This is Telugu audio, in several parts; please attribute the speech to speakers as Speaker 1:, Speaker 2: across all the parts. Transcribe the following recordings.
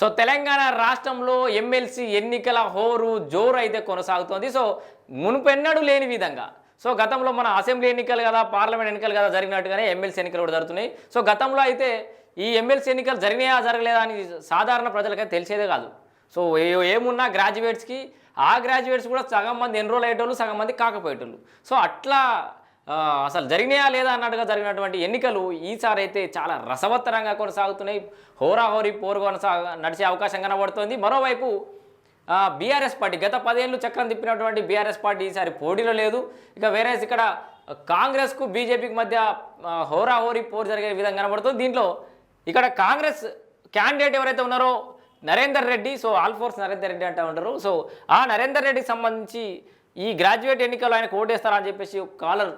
Speaker 1: సో తెలంగాణ రాష్ట్రంలో ఎమ్మెల్సీ ఎన్నికల హోరు జోరు అయితే కొనసాగుతోంది. సో మునుపెన్నడూ లేని విధంగా. సో గతంలో మన అసెంబ్లీ ఎన్నికలు కదా పార్లమెంట్ ఎన్నికలు కదా జరిగినట్టుగానే ఎమ్మెల్సీ ఎన్నికలు కూడా జరుగుతున్నాయి. సో గతంలో అయితే ఈ ఎమ్మెల్సీ ఎన్నికలు జరిగినాయా జరగలేదా అని సాధారణ ప్రజలకైతే తెలిసేదే కాదు. సో ఏమున్నా గ్రాడ్యుయేట్స్కి ఆ గ్రాడ్యుయేట్స్ కూడా సగం మంది ఎన్రోల్ అయ్యేటోళ్ళు సగం మంది కాకపోయేటోళ్ళు. సో అట్లా అసలు జరిగినాయా లేదా అన్నట్టుగా జరిగినటువంటి ఎన్నికలు ఈసారి అయితే చాలా రసవత్తరంగా కొనసాగుతున్నాయి. హోరాహోరీ పోరు కొనసాగ నడిచే అవకాశం కనబడుతోంది. మరోవైపు బీఆర్ఎస్ పార్టీ గత పదేళ్ళు చక్రం తిప్పినటువంటి బీఆర్ఎస్ పార్టీ ఈసారి పోటీలో లేదు. ఇక వేరే ఇక్కడ కాంగ్రెస్కు బీజేపీకి మధ్య ఆ, హోరాహోరీ పోరు జరిగే విధంగా కనబడుతుంది. దీంట్లో ఇక్కడ కాంగ్రెస్ క్యాండిడేట్ ఎవరైతే ఉన్నారో Narender Reddy so all force Narender Reddy అంటూ ఉంటారు. సో ఆ నరేందర్ రెడ్డికి సంబంధించి ఈ గ్రాడ్యుయేట్ ఎన్నికల్లో ఆయన ఓటేస్తారని అని చెప్పేసి కాలర్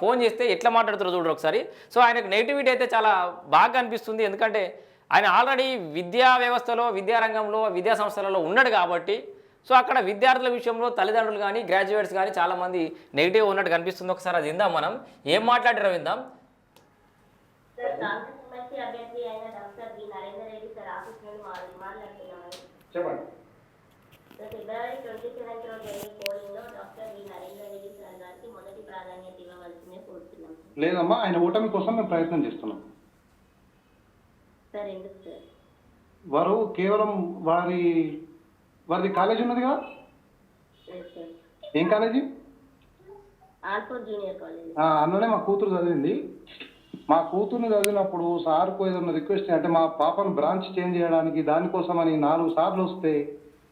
Speaker 1: ఫోన్ చేస్తే ఎట్లా మాట్లాడుతారో చూడరు ఒకసారి. సో ఆయనకు నెగిటివిటీ అయితే చాలా బాగా అనిపిస్తుంది. ఎందుకంటే ఆయన ఆల్రెడీ విద్యా వ్యవస్థలో విద్యారంగంలో విద్యా సంస్థలలో ఉన్నాడు కాబట్టి సో అక్కడ విద్యార్థుల విషయంలో తల్లిదండ్రులు కానీ గ్రాడ్యుయేట్స్ కానీ చాలామంది నెగిటివ్ ఉన్నట్టు కనిపిస్తుంది. ఒకసారి అది విందాం మనం. ఏం మాట్లాడారో విందాం.
Speaker 2: చెప్పండి.
Speaker 3: ఫిబ్రవరి ట్వంటీ జరిగే డాక్టర్ నరేందర్ రెడ్డి సార్ గారికి మొదటి ప్రాధాన్యత ఇవ్వవలసిందే కోరుతున్నాం.
Speaker 2: లేదమ్మా ఆయన ఓటమి కోసం మేము ప్రయత్నం చేస్తున్నాం.
Speaker 3: సార్ ఎందుకు సార్?
Speaker 2: వారు కేవలం వారి వారిది కాలేజ్ ఉన్నది కదా? ఏం కాలేజీ? అన్ననే మా కూతురు చదివింది. మా కూతుర్ని చదివినప్పుడు సార్కు ఏదైనా రిక్వెస్ట్ అంటే మా పాపను బ్రాంచ్ చేంజ్ చేయడానికి దానికోసం అని నాలుగు సార్లు వస్తే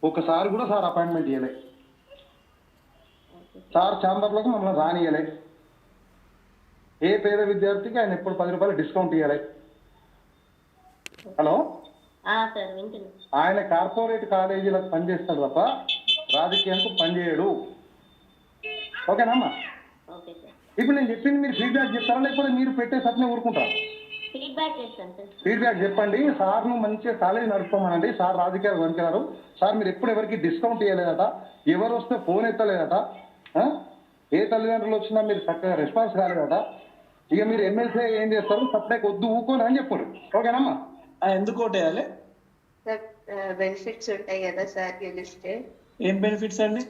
Speaker 2: ఒకసారి కూడా సార్ అపాయింట్మెంట్ ఇవ్వలే సార్ ఛాంబర్లోకి మమ్మల్ని రానియలే ఏ పేద విద్యార్థికి ఆయన ఎప్పుడు పది రూపాయలు డిస్కౌంట్ ఇవ్వలే హలో? ఆయన కార్పొరేట్ కాలేజీలకు పనిచేస్తాడు తప్ప రాజకీయానికి పనిచేయడు ఓకేనమ్మా
Speaker 3: ఓకే సార్.
Speaker 2: ఇప్పుడు నేను చెప్పింది మీరు ఫీడ్బ్యాక్ చెప్తారా లేకపోతే మీరు పెట్టే సత్నే ఊరుకుంటారా?
Speaker 3: ఫీడ్బ్యాక్ చేస్తాను సార్.
Speaker 2: ఫీడ్బ్యాక్ చెప్పండి. సార్ను మంచిగా కాలేజీ నడుపుకోమనండి. సార్ రాజకీయాలు పనికిరారు. సార్ మీరు ఎప్పుడు ఎవరికి డిస్కౌంట్ ఇవ్వలేదట ఎవరు వస్తే ఫోన్ ఎత్తలేదట? ఏ తల్లిదండ్రులు వచ్చినా మీరు చక్కగా రెస్పాన్స్ కాలేదట ఇక మీరు ఎమ్మెల్సీ ఏం చేస్తారు? సప్లైకి వద్దు ఊకోని అని చెప్పారు. ఓకేనమ్మా?
Speaker 4: ఎందుకు ఓటేయాలి
Speaker 5: సార్ బెనిఫిట్స్ ఉంటాయి కదా సార్ గెలిస్తే.
Speaker 4: ఏం బెనిఫిట్స్ అండి?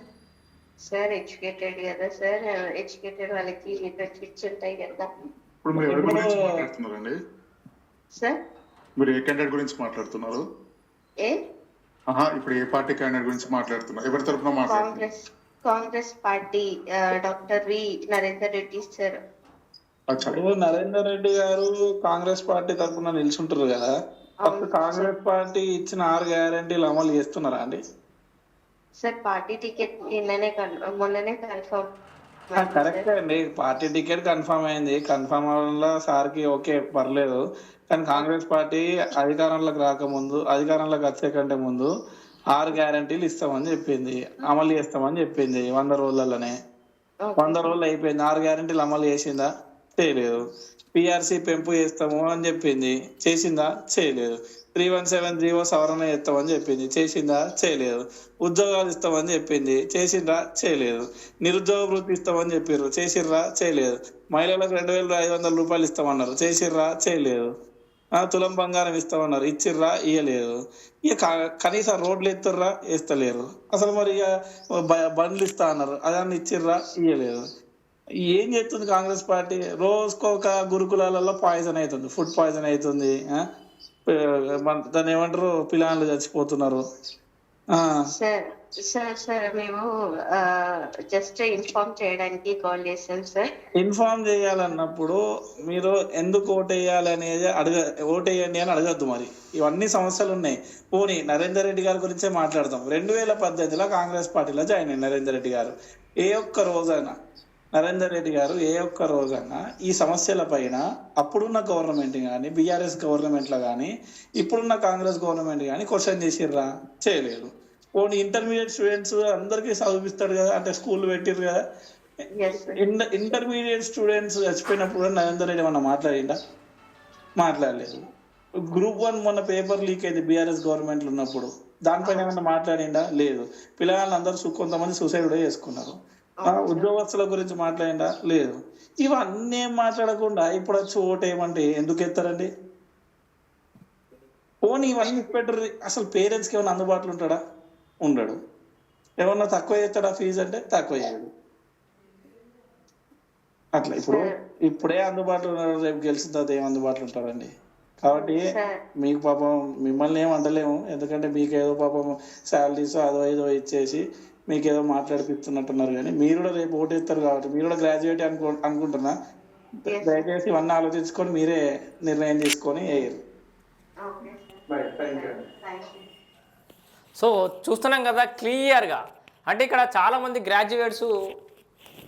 Speaker 5: సార్ ఎడ్యుకేటెడ్ కదా సార్. ఎడ్యుకేటెడ్ వాళ్ళకి బెనిఫిట్స్ ఉంటాయి కదా.
Speaker 6: ఇప్పుడు మీరు ఎవరి గురించి మాట్లాడుతున్నారండి?
Speaker 5: సార్?
Speaker 6: మీరు ఏ క్యాండిడేట్ గురించి మాట్లాడుతున్నారు?
Speaker 5: ఏ?
Speaker 6: ఆహా ఇప్పుడు ఏ పార్టీ క్యాండిడేట్ గురించి మాట్లాడుతున్నారు? ఎవరి తరపున మాట్లాడుతున్నారు?
Speaker 5: Congress Congress party doctor V Narender Reddy sir.
Speaker 6: అచ్చా.
Speaker 4: ఇప్పుడు నరేందర్ రెడ్డి గారు కాంగ్రెస్ పార్టీ తరఫున నిల్చుంటారు కదా? ఫస్ట్ కాంగ్రెస్ పార్టీ ఇచ్చిన ఆరు గ్యారంటీలు అమలు చేస్తున్నారా అండి?
Speaker 5: సార్ పార్టీ టికెట్ నిన్ననే కన్- మొన్ననే కన్ఫర్మ్.
Speaker 4: కరెక్ట్ అండి. పార్టీ టికెట్ కన్ఫర్మ్ అయింది. కన్ఫర్మ్ వల్ల సార్కి ఓకే పర్లేదు. కానీ కాంగ్రెస్ పార్టీ అధికారంలోకి రాకముందు అధికారంలోకి వచ్చే కంటే ముందు ఆరు గ్యారంటీలు ఇస్తామని చెప్పింది. అమలు చేస్తామని చెప్పింది వంద రోజులలోనే. వంద రోజులు అయిపోయింది. ఆరు గ్యారెంటీలు అమలు చేసిందా? చేయలేదు. పిఆర్సీ పెంపు చేస్తాము అని చెప్పింది. చేసిందా? చేయలేదు. త్రీ వన్ సెవెన్ జీవో సవరణ చేస్తామని చెప్పింది. చేసిందా? చేయలేదు. ఉద్యోగాలు ఇస్తామని చెప్పింది. చేసిందా? చేయలేదు. నిరుద్యోగ వృత్తి ఇస్తామని చెప్పారు చేసిర్రా? చేయలేదు. మహిళలకు రెండు వేల ఐదు వందల రూపాయలు ఇస్తామన్నారు. చేసిర్రా? చేయలేదు. తులం బంగారం ఇస్తామన్నారు. ఇచ్చిర్రా? ఇయ్యలేదు. ఇక కనీసం రోడ్లు ఎత్తుర్రా? వేస్తలేరు అసలు మరి ఇక బ- బండ్లు ఇస్తా అన్నారు. అదాన్ని ఇచ్చిర్రా? ఇయ్యలేదు. ఏం చేస్తుంది కాంగ్రెస్ పార్టీ? రోజుకొక గురుకులాలలో పాయిజన్ అవుతుంది. ఫుడ్ పాయిజన్ అవుతుంది దాన్ని ఏమంటారు? పిల్లలు చచ్చిపోతున్నారు. ఆ.
Speaker 5: సార్ సార్ సార్ మేము జస్ట్ ఇన్ఫార్మ్ చేయడానికి కాల్ చేసాం సార్.
Speaker 4: ఇన్ఫార్మ్ చేయాలన్నప్పుడు మీరు ఎందుకు ఓటేయాలి అనేది అడగ ఓటేయండి అని అడగద్దు మరి. ఇవన్నీ సమస్యలు ఉన్నాయి. పోనీ నరేందర్ రెడ్డి గారి గురించే మాట్లాడతాం రెండు వేల పద్దెనిమిదిలో కాంగ్రెస్ పార్టీలో జాయిన్ అయ్యి నరేందర్ రెడ్డి గారు. ఏ ఒక్క రోజైనా. నరేందర్ రెడ్డి గారు ఏ ఒక్క రోజైనా ఈ సమస్యల పైన అప్పుడున్న గవర్నమెంట్ కానీ బీఆర్ఎస్ గవర్నమెంట్లో కానీ ఇప్పుడున్న కాంగ్రెస్ గవర్నమెంట్ కానీ క్వశ్చన్ చేసిర్రా? చేయలేదు. పోనీ ఇంటర్మీడియట్ స్టూడెంట్స్ అందరికీ చదివిస్తాడు కదా అంటే స్కూల్ పెట్టిర్రు కదా. ఇంటర్మీడియట్ స్టూడెంట్స్ చచ్చిపోయినప్పుడు కూడా నరేందర్ రెడ్డి ఏమన్నా మాట్లాడిందా మాట్లాడలేదు. గ్రూప్ వన్ మొన్న పేపర్ లీక్ అయింది బీఆర్ఎస్ గవర్నమెంట్ ఉన్నప్పుడు. దానిపైన ఏమన్నా మాట్లాడిందా లేదు. పిల్లగాళ్ళు అందరూ కొంతమంది సూసైడ్ కూడా చేసుకున్నారు. ఉద్యోగస్తుల గురించి మాట్లాడిందా? లేదు. ఇవన్నీ ఏం మాట్లాడకుండా ఇప్పుడు వచ్చి ఓటేయమంటే ఎందుకు ఎత్తారండి? పోనీ ఇవన్నీ పెట్టరు అసలు పేరెంట్స్కి ఏమైనా అందుబాటులో ఉంటాడా? ఉండడు. ఏమన్నా తక్కువ చేస్తాడా ఫీజు అంటే? తక్కువ చేయడు. అట్లా ఇప్పుడు ఇప్పుడే అందుబాటులో ఉన్నారు రేపు గెలిచిన తర్వాత ఏం అందుబాటులో ఉంటారండి కాబట్టి మీకు పాపం మిమ్మల్ని ఏం అంటలేము. ఎందుకంటే మీకు ఏదో పాపం శాలరీస్ అదో ఏదో ఇచ్చేసి మీకు ఏదో మాట్లాడిపిస్తున్నట్టున్నారు కానీ మీరు కూడా రేపు ఓటేస్తారు కాబట్టి మీరు కూడా గ్రాడ్యుయేట్ అనుకో అనుకుంటున్నా. దయచేసి ఇవన్నీ ఆలోచించుకొని మీరే నిర్ణయం తీసుకొని వేయరు.
Speaker 1: సో చూస్తున్నాం కదా క్లియర్గా అంటే ఇక్కడ చాలామంది గ్రాడ్యుయేట్స్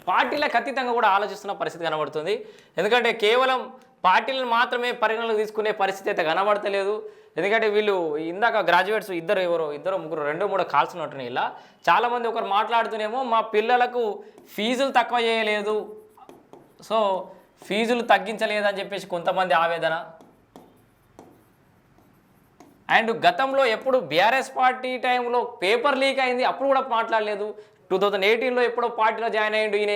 Speaker 1: పార్టీలకు అతీతంగా కూడా ఆలోచిస్తున్న పరిస్థితి కనబడుతుంది. ఎందుకంటే కేవలం పార్టీలను మాత్రమే పరిగణలోకి తీసుకునే పరిస్థితి అయితే కనబడతలేదు. ఎందుకంటే వీళ్ళు ఇందాక గ్రాడ్యుయేట్స్ ఇద్దరు ఎవరో ఇద్దరు ముగ్గురు రెండు మూడు కాల్స్ ఉన్నట్టున్నాయి ఇలా చాలామంది ఒకరు మాట్లాడుతూనేమో మా పిల్లలకు ఫీజులు తక్కువ చేయలేదు. సో ఫీజులు తగ్గించలేదని చెప్పేసి కొంతమంది ఆవేదన. అండ్ గతంలో ఎప్పుడు బీఆర్ఎస్ పార్టీ టైంలో పేపర్ లీక్ అయింది అప్పుడు కూడా మాట్లాడలేదు. టూ థౌజండ్ ఎయిటీన్లో ఎప్పుడో పార్టీలో జాయిన్ అయ్యిండు ఈయన.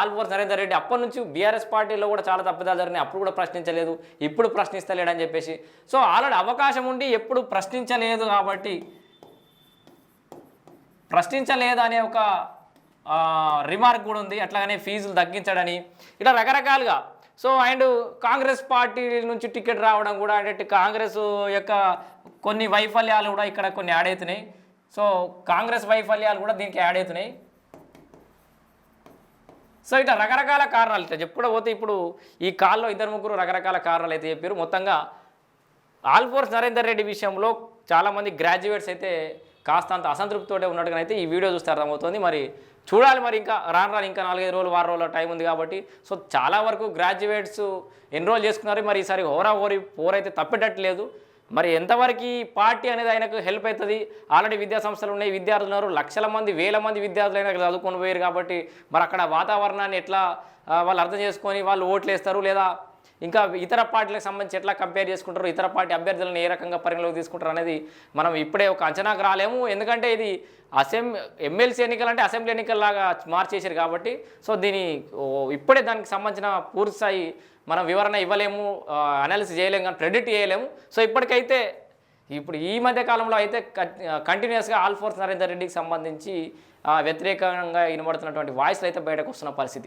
Speaker 1: ఆల్ఫోర్స్ నరేందర్ రెడ్డి అప్పటి నుంచి బీఆర్ఎస్ పార్టీలో కూడా చాలా తప్పిదాలు జరిగినాయి. అప్పుడు కూడా ప్రశ్నించలేదు ఇప్పుడు ప్రశ్నిస్తలేడని చెప్పేసి. సో ఆల్రెడీ అవకాశం ఉండి ఎప్పుడు ప్రశ్నించలేదు కాబట్టి ప్రశ్నించలేదు అనే ఒక రిమార్క్ కూడా ఉంది. అట్లాగనే ఫీజులు తగ్గించడని. ఇట్లా రకరకాలుగా. సో అండ్ కాంగ్రెస్ పార్టీ నుంచి టికెట్ రావడం కూడా అంటే కాంగ్రెస్ యొక్క కొన్ని వైఫల్యాలు కూడా ఇక్కడ కొన్ని యాడ్ అవుతున్నాయి. సో కాంగ్రెస్ వైఫల్యాలు కూడా దీనికి యాడ్ అవుతున్నాయి. సో ఇట్లా రకరకాల కారణాలు ఇట్లా చెప్పుకుంటూ పోతే ఇప్పుడు ఈ కాల్లో ఇద్దరు ముగ్గురు రకరకాల కారణాలు అయితే చెప్పారు. మొత్తంగా ఆల్ఫోర్స్ నరేందర్ రెడ్డి విషయంలో చాలామంది గ్రాడ్యుయేట్స్ అయితే కాస్తంత అసంతృప్తితోటే ఉన్నట్టుగా అయితే ఈ వీడియో చూస్తే అర్థమవుతుంది. మరి చూడాలి మరి ఇంకా రాను రాను ఇంకా నాలుగైదు రోజులు వారం రోజుల టైం ఉంది కాబట్టి. సో చాలా వరకు గ్రాడ్యుయేట్స్ ఎన్రోల్ చేసుకున్నారు. మరి ఈసారి హోరా హోరీ పోర్ అయితే తప్పేటట్లేదు. మరి ఎంతవరకు ఈ పార్టీ అనేది ఆయనకు హెల్ప్ అవుతుంది? ఆల్రెడీ విద్యా సంస్థలు ఉన్నాయి విద్యార్థులు ఉన్నారు లక్షల మంది వేల మంది విద్యార్థులు అయినా చదువుకొని పోయారు కాబట్టి మరి అక్కడ వాతావరణాన్ని ఎట్లా వాళ్ళు అర్థం చేసుకొని వాళ్ళు ఓట్లు వేస్తారు లేదా ఇంకా ఇతర పార్టీలకు సంబంధించి ఎట్లా కంపేర్ చేసుకుంటారు? ఇతర పార్టీ అభ్యర్థులను ఏ రకంగా పరిగణలోకి తీసుకుంటారు అనేది మనం ఇప్పుడే ఒక అంచనాకు రాలేము. ఎందుకంటే ఇది అసెం ఎమ్మెల్సీ ఎన్నికలు అంటే అసెంబ్లీ ఎన్నికల్లాగా మార్చేసారు కాబట్టి సో దీని ఇప్పుడే దానికి సంబంధించిన పూర్తిస్థాయి మనం వివరణ ఇవ్వలేము అనాలిసిస్ చేయలేము కానీ ప్రెడిక్ట్ చేయలేము. సో ఇప్పటికైతే ఇప్పుడు ఈ మధ్య కాలంలో అయితే కంటిన్యూస్గా ఆల్ ఫోర్స్ నరేందర్ రెడ్డికి సంబంధించి వ్యతిరేకంగా వినబడుతున్నటువంటి వాయిస్లు అయితే బయటకు వస్తున్న పరిస్థితి.